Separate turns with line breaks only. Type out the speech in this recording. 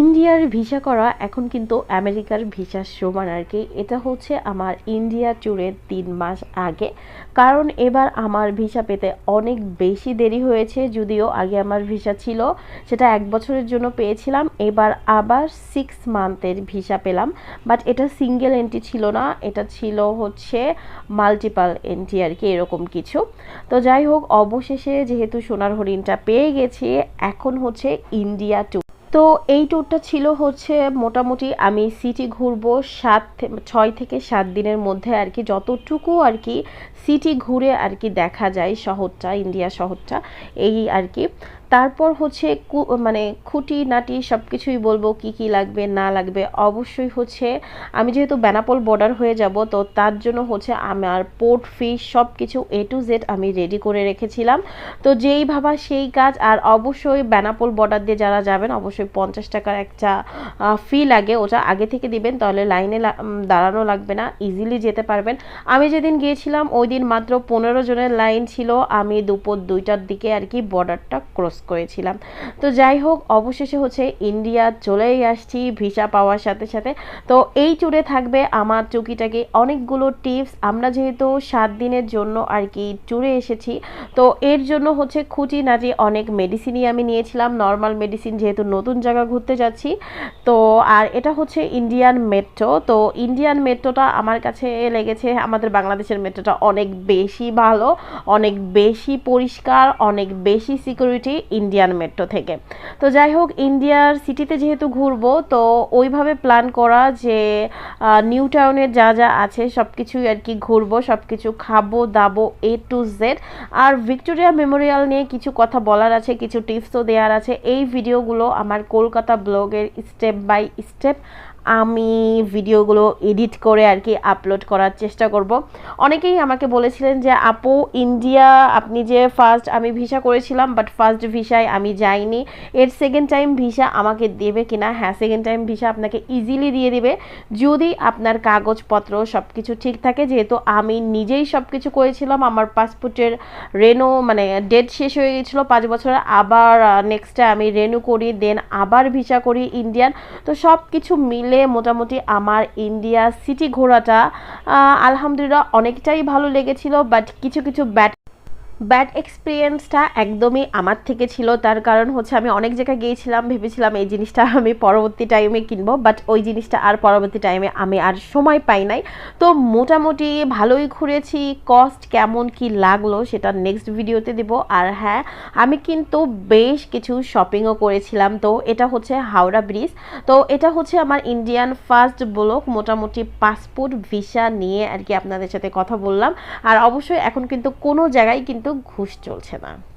ইন্ডিয়ার ভিসা করা এখন কিন্তু আমেরিকার ভিসার সমান আর কি। এটা হচ্ছে আমার ইন্ডিয়া ট্যুরের তিন মাস আগে। কারণ এবার আমার ভিসা পেতে অনেক বেশি দেরি হয়েছে, যদিও আগে আমার ভিসা ছিল, সেটা এক বছরের জন্য পেয়েছিলাম। এবার আবার সিক্স মান্থের ভিসা পেলাম। বাট এটা সিঙ্গেল এন্ট্রি ছিল না, এটা ছিল হচ্ছে মাল্টিপাল এন্ট্রি আর কি, এরকম কিছু। তো যাই হোক, অবশেষে যেহেতু সোনার হরিণটা পেয়ে গেছি, এখন হচ্ছে ইন্ডিয়া ট্যুর। তো এই ট্যুরটা ছিল হচ্ছে মোটামুটি আমি সিটি ঘুরবো সাত ছয় থেকে সাত দিনের মধ্যে আর কি। যতটুকু আর কি সিটি ঘুরে আর কি দেখা যায় শহরটা ইন্ডিয়া শহরটা, এই আর কি। তারপর হচ্ছে মানে খুঁটি, নাটি সব কিছুই বলব কি কি লাগবে, না লাগবে। অবশ্যই হচ্ছে আমি যেহেতু বেনাপোল বর্ডার হয়ে যাব, তো তার জন্য হচ্ছে আমার পোর্ট ফিশ সব কিছু এ টু জেড আমি রেডি করে রেখেছিলাম। তো যেই ভাবা সেই কাজ, আর অবশ্যই বেনাপোল বর্ডার দিয়ে যারা যাবেন, অবশ্যই পঞ্চাশ টাকার একটা ফি লাগে, ওটা আগে থেকে দিবেন, তাহলে লাইনে দাঁড়ানো লাগবে না ইজিলি যেতে পারবেন। আমি যেদিন গিয়েছিলাম, ওই দিন মাত্র পনেরো জনের লাইন ছিল, আমি দুপুর দুইটার দিকে আর কি বর্ডারটা ক্রস করেছিলাম। তো যাই হোক, অবশেষে হচ্ছে ইন্ডিয়া চলেই আসছি, ভিসা পাওয়ার সাথে সাথে। তো এই ট্যুরে থাকবে আমার টুকিটাকি অনেকগুলো টিপস আমরা যেহেতু সাত দিনের জন্য আর কি ট্যুরে এসেছি, তো এর জন্য হচ্ছে খুঁটিনাটি অনেক মেডিসিনই আমি নিয়েছিলাম। নর্মাল মেডিসিন যেহেতু নতুন জায়গা ঘুরতে যাচ্ছি। তো আর এটা হচ্ছে ইন্ডিয়ান মেট্রো তো ইন্ডিয়ান মেট্রোটা আমার কাছে লেগেছে, আমাদের বাংলাদেশের মেট্রোটা অনেক বেশি ভালো, অনেক বেশি পরিষ্কার, অনেক বেশি সিকিউরিটি ইন্ডিয়ান মেট্রো থেকে। তো যাই হোক, ইন্ডিয়ার সিটিতে যেহেতু ঘুরবো, তো ওইভাবে প্ল্যান করা যে নিউ টাউনের যা যা আছে সব কিছুই আর কি ঘুরবো সব কিছু খাব, দাবো এ টু জেড আর ভিক্টোরিয়া মেমোরিয়াল নিয়ে কিছু কথা বলার আছে, কিছু টিপসও দেওয়ার আছে। এই ভিডিওগুলো আমার কলকাতা ব্লগের স্টেপ বাই স্টেপ আমি ভিডিওগুলো এডিট করে আর কি আপলোড করার চেষ্টা করব। অনেকেই আমাকে বলেছিলেন যে, আপু ইন্ডিয়া আপনি যে ফার্স্ট আমি ভিসা করেছিলাম বাট ফার্স্ট ভিসায় আমি যাইনি। এর সেকেন্ড টাইম ভিসা আমাকে দেবে কিনা? হ্যাঁ সেকেন্ড টাইম ভিসা আপনাকে ইজিলি দিয়ে দিবে। যদি আপনার কাগজপত্র সব কিছু ঠিক থাকে, যেহেতু আমি নিজেই সব কিছু করেছিলাম, আমার পাসপোর্টের রেনো মানে ডেট শেষ হয়ে গেছিল পাঁচ বছরের আবার নেক্সটে আমি রেনু করি দেন আবার ভিসা করি ইন্ডিয়ান তো সব কিছু মিলে মোটামুটি আমার ইন্ডিয়া সিটি ঘোরাটা আলহামদুলিল্লাহ অনেকটাই ভালো লেগেছিল বাট কিছু কিছু ব্যাড ব্যাড এক্সপিরিয়েন্সটা একদমই আমার থেকে ছিল। তার কারণ হচ্ছে আমি অনেক জায়গায় গিয়েছিলাম, ভেবেছিলাম এই জিনিসটা আমি পরবর্তী টাইমে কিনবো বাট ওই জিনিসটা আর পরবর্তী টাইমে আমি আর সময় পাই নাই। তো মোটামুটি ভালোই ঘুরেছি কস্ট কেমন কি লাগল সেটা নেক্সট ভিডিওতে দেব। আর হ্যাঁ আমি কিন্তু বেশ কিছু শপিংও করেছিলাম। তো এটা হচ্ছে হাওড়া ব্রিজ। তো এটা হচ্ছে আমার ইন্ডিয়ান ফার্স্ট ব্লক মোটামুটি পাসপোর্ট ভিসা নিয়ে আর কি আপনাদের সাথে কথা বললাম। আর অবশ্যই এখন কিন্তু কোনো জায়গায় কিন্তু ঘুষ চলছে না।